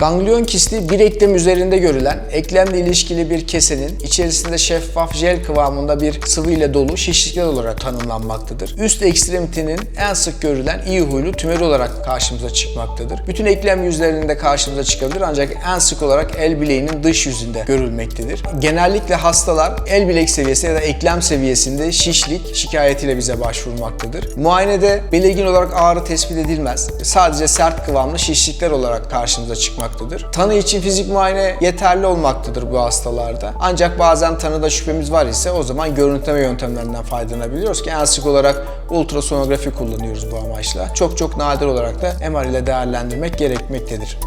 Ganglion kisti bir eklem üzerinde görülen, eklemle ilişkili bir kesenin içerisinde şeffaf jel kıvamında bir sıvı ile dolu şişlikler olarak tanımlanmaktadır. Üst ekstremitinin en sık görülen iyi huylu tümör olarak karşımıza çıkmaktadır. Bütün eklem yüzlerinde karşımıza çıkabilir ancak en sık olarak el bileğinin dış yüzünde görülmektedir. Genellikle hastalar el bilek seviyesinde ya da eklem seviyesinde şişlik şikayetiyle bize başvurmaktadır. Muayenede belirgin olarak ağrı tespit edilmez. Sadece sert kıvamlı şişlikler olarak karşımıza çıkmaktadır. Tanı için fizik muayene yeterli olmaktadır bu hastalarda. Ancak bazen tanıda şüphemiz var ise o zaman görüntüleme yöntemlerinden faydalanabiliyoruz ki en sık olarak ultrasonografi kullanıyoruz bu amaçla. Çok çok nadir olarak da MR ile değerlendirmek gerekmektedir.